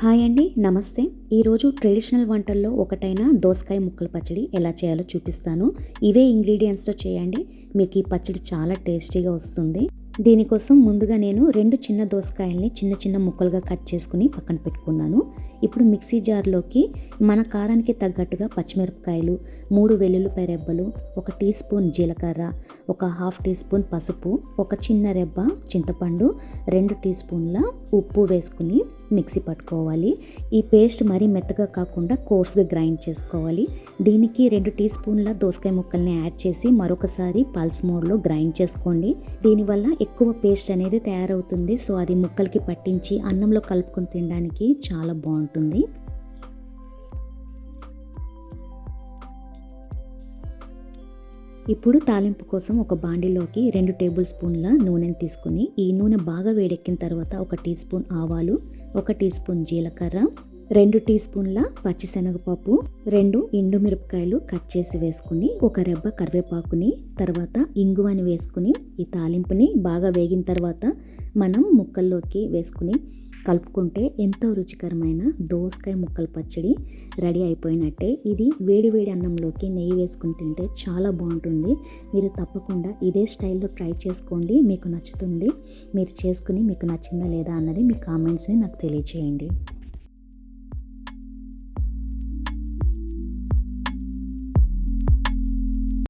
Hi అండి నమస్తే. ఈరోజు ట్రెడిషనల్ వంటల్లో ఒకటైన దోసకాయ ముక్కల పచ్చడి ఎలా చేయాలో చూపిస్తాను. ఇవే ఇంగ్రీడియంట్స్తో చేయండి. మీకు ఈ పచ్చడి చాలా టేస్టీగా వస్తుంది. దీనికోసం ముందుగా నేను రెండు చిన్న దోసకాయల్ని చిన్న చిన్న ముక్కలుగా కట్ చేసుకుని పక్కన పెట్టుకున్నాను. ఇప్పుడు మిక్సీ జార్లోకి మన కారానికి తగ్గట్టుగా పచ్చిమిరపకాయలు మూడు వెల్లుల్లిపాయ రెబ్బలు ఒక టీ స్పూన్ జీలకర్ర ఒక హాఫ్ టీ స్పూన్ పసుపు ఒక చిన్న రెబ్బ చింతపండు రెండు టీ స్పూన్ల ఉప్పు వేసుకుని మిక్సీ పట్టుకోవాలి. ఈ పేస్ట్ మరీ మెత్తగా కాకుండా కోర్స్గా గ్రైండ్ చేసుకోవాలి. దీనికి రెండు టీ స్పూన్ల దోసకాయ ముక్కల్ని యాడ్ చేసి మరొకసారి పల్స్ మోడ్లో గ్రైండ్ చేసుకోండి. దీనివల్ల ఎక్కువ పేస్ట్ అనేది తయారవుతుంది. సో అది ముక్కలకి పట్టించి అన్నంలో కలుపుకొని తినడానికి చాలా బాగుంటుంది. ఇప్పుడు తాలింపు కోసం ఒక బాండిలోకి రెండు టేబుల్ స్పూన్ల నూనెని తీసుకుని ఈ నూనె బాగా వేడెక్కిన తర్వాత ఒక టీ స్పూన్ ఆవాలు ఒక టీ స్పూన్ జీలకర్ర రెండు టీ స్పూన్ల పచ్చిశనగపప్పు రెండు ఎండు మిరపకాయలు కట్ చేసి వేసుకుని ఒక రెబ్బ కరివేపాకుని తర్వాత ఇంగువని వేసుకుని ఈ తాలింపుని బాగా వేగిన తర్వాత మనం ముక్కల్లోకి వేసుకుని కలుపుకుంటే ఎంతో రుచికరమైన దోసకాయ ముక్కల పచ్చడి రెడీ అయిపోయినట్టే. ఇది వేడి వేడి అన్నంలోకి నెయ్యి వేసుకుని తింటే చాలా బాగుంటుంది. మీరు తప్పకుండా ఇదే స్టైల్లో ట్రై చేసుకోండి. మీకు నచ్చుతుంది. మీరు చేసుకుని మీకు నచ్చిందా లేదా అన్నది మీ కామెంట్స్ని నాకు తెలియజేయండి